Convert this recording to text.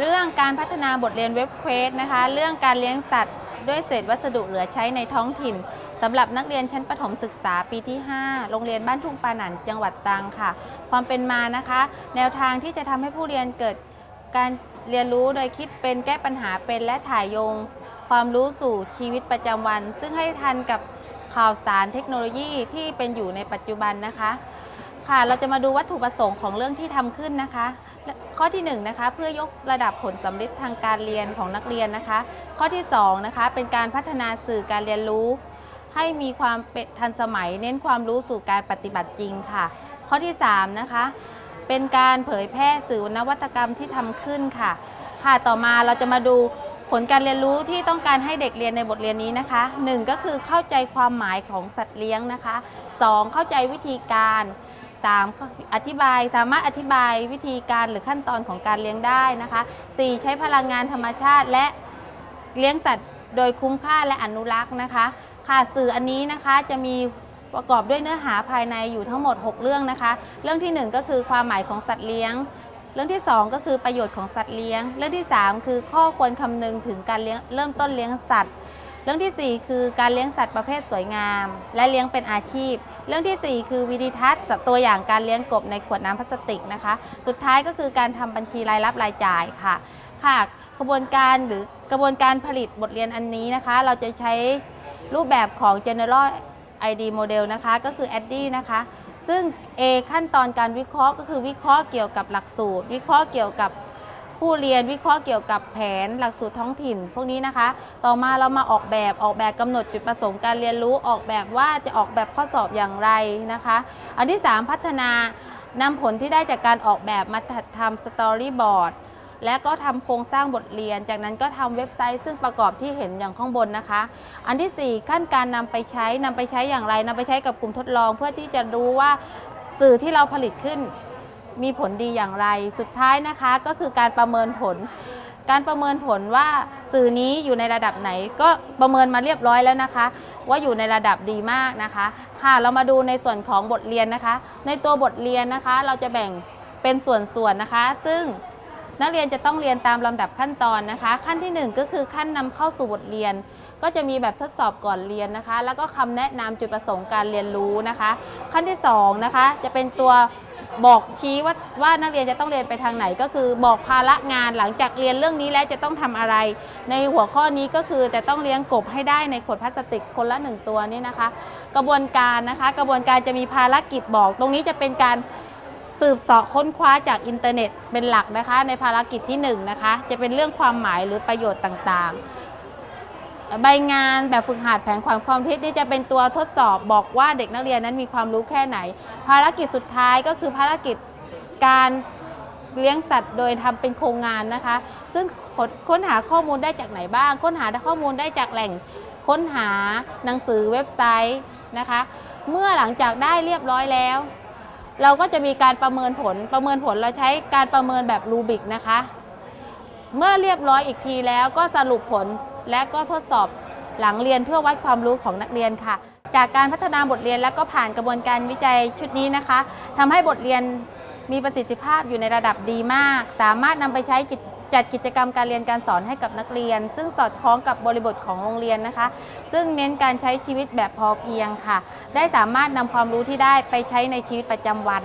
เรื่องการพัฒนาบทเรียนเว็บเควสนะคะ เรื่องการเลี้ยงสัตว์ ด้วยเศษวัสดุเหลือใช้ในท้องถิ่นสำหรับนักเรียนชั้นประถมศึกษาปีที่ 5 โรงเรียนบ้านทุ่งปานันจังหวัดตรังค่ะ ความเป็นมานะคะ แนวทางที่จะทำให้ผู้เรียนเกิดการเรียนรู้โดยคิดเป็นแก้ปัญหาเป็นและถ่ายโยง ความรู้สู่ชีวิตประจำวัน ซึ่งให้ทันกับข่าวสารเทคโนโลยีที่เป็นอยู่ในปัจจุบันนะคะ ค่ะเราจะมาดูวัตถุประสงค์ของเรื่องที่ทำขึ้นนะคะ ข้อที่1นงนะคะเพื่อยกระดับผลสำเร็จทางการเรียนของนักเรียนนะคะ ข้อที่2นะคะเป็นการพัฒนาสื่อการเรียนรู้ ให้มีความทันสมัย เน้นความรู้สู่การปฏิบัติจริงค่ะ ข้อที่3นะคะเป็นการเผยแพร่สื่อนวัตกรรมที่ทำขึ้นค่ะ ค่ะต่อมาเราจะมาดูผลการเรียนรู้ที่ต้องการให้เด็กเรียนในบทเรียนนี้นะคะ 1 ก็คือเข้าใจความหมายของสัตว์เลี้ยงนะคะ 2 เข้าใจวิธีการ 3. อธิบายสามารถอธิบายวิธีการหรือขั้นตอนของการเลี้ยงได้นะคะ 4. ใช้พลังงานธรรมชาติและเลี้ยงสัตว์โดยคุ้มค่าและอนุรักษ์นะคะ ค่ะสื่ออันนี้นะคะจะมีประกอบด้วยเนื้อหาภายในอยู่ทั้งหมด 6 เรื่องนะคะ เรื่องที่ 1 ก็คือความหมายของสัตว์เลี้ยง เรื่องที่ 2 ก็คือประโยชน์ของสัตว์เลี้ยง เรื่องที่ 3 คือข้อควรคำนึงถึงการเลี้ยงเริ่มต้นเลี้ยงสัตว์ รื่องที่ 4 คือการเลี้ยงสัตว์ประเภทสวยงาม และเลี้ยงเป็นอาชีพ เรื่องที่ 4 คือวิดีทัศน์ตัวอย่างการเลี้ยงกบในขวดน้ำพลาสติกนะคะ สุดท้ายก็คือการทำบัญชีรายรับรายจ่ายค่ะค่ะ กระบวนการหรือกระบวนการผลิตบทเรียนอันนี้นะคะ เราจะใช้รูปแบบของ General ID Model นะคะ ก็คือ ADDIE นะคะ ซึ่ง A ขั้นตอนการวิเคราะห์ก็คือวิเคราะห์เกี่ยวกับหลักสูตร วิเคราะห์เกี่ยวกับ ผู้เรียนวิเคราะห์เกี่ยวกับแผนหลักสูตรท้องถิ่น พวกนี้นะคะ ต่อมาเรามาออกแบบออกแบบกำหนดจุดประสงค์การเรียนรู้ออกแบบว่าจะออกแบบข้อสอบอย่างไรนะคะ อันที่ 3 พัฒนานำผลที่ได้จากการออกแบบมาทำสตอรี่บอร์ดและก็ทำโครงสร้างบทเรียน จากนั้นก็ทำเว็บไซต์ซึ่งประกอบที่เห็นอย่างข้างบนนะคะ อันที่ 4 ขั้นการนำไปใช้นำไปใช้อย่างไรนำไปใช้กับกลุ่มทดลอง เพื่อที่จะรู้ว่าสื่อที่เราผลิตขึ้น มีผลดีอย่างไร สุดท้ายนะคะก็คือการประเมินผล การประเมินผลว่าสื่อนี้อยู่ในระดับไหน ก็ประเมินมาเรียบร้อยแล้วนะคะ ว่าอยู่ในระดับดีมากนะคะ ค่ะเรามาดูในส่วนของบทเรียนนะคะ ในตัวบทเรียนนะคะ เราจะแบ่งเป็นส่วนๆนะคะ ซึ่งนักเรียนจะต้องเรียนตามลำดับขั้นตอนนะคะ ขั้นที่ 1 ก็คือขั้นนำเข้าสู่บทเรียน ก็จะมีแบบทดสอบก่อนเรียนนะคะ แล้วก็คำแนะนำจุดประสงค์การเรียนรู้นะคะ ขั้นที่2นะคะจะเป็นตัว บอกชี้ว่าว่านักเรียนจะต้องเรียนไปทางไหน ก็คือบอกภาระงานหลังจากเรียนเรื่องนี้แล้วจะต้องทำอะไร ในหัวข้อนี้ก็คือจะต้องเลี้ยงกบให้ได้ในขวดพลาสติกคนละ 1 ตัวนี่นะคะ กระบวนการนะคะกระบวนการจะมีภารกิจบอก ตรงนี้จะเป็นการสืบเสาะค้นคว้าจากอินเทอร์เน็ตเป็นหลักนะคะ ในภารกิจที่1นนะคะจะเป็นเรื่องความหมายหรือประโยชน์ต่างๆ ใบงานแบบฝึกหัดแผนความความคิดนี่จะเป็นตัวทดสอบบอกว่าเด็กนักเรียนนั้นมีความรู้แค่ไหน ภารกิจสุดท้ายก็คือภารกิจการเลี้ยงสัตว์โดยทำเป็นโครงงานนะคะ ซึ่งค้นหาข้อมูลได้จากไหนบ้าง ค้นหาข้อมูลได้จากแหล่งค้นหาหนังสือเว็บไซต์นะคะ เมื่อหลังจากได้เรียบร้อยแล้ว เราก็จะมีการประเมินผลประเมินผลเราใช้การประเมินแบบรูบิกนะคะ เมื่อเรียบร้อยอีกทีแล้วก็สรุปผล และก็ทดสอบหลังเรียนเพื่อวัดความรู้ของนักเรียนค่ะ จากการพัฒนาบทเรียนและก็ผ่านกระบวนการวิจัยชุดนี้นะคะทำให้บทเรียนมีประสิทธิภาพอยู่ในระดับดีมาก สามารถนำไปใช้จัดกิจกรรมการเรียนการสอนให้กับนักเรียน ซึ่งสอดคล้องกับบริบทของโรงเรียนนะคะ ซึ่งเน้นการใช้ชีวิตแบบพอเพียงค่ะ ได้สามารถนำความรู้ที่ได้ไปใช้ในชีวิตประจำวัน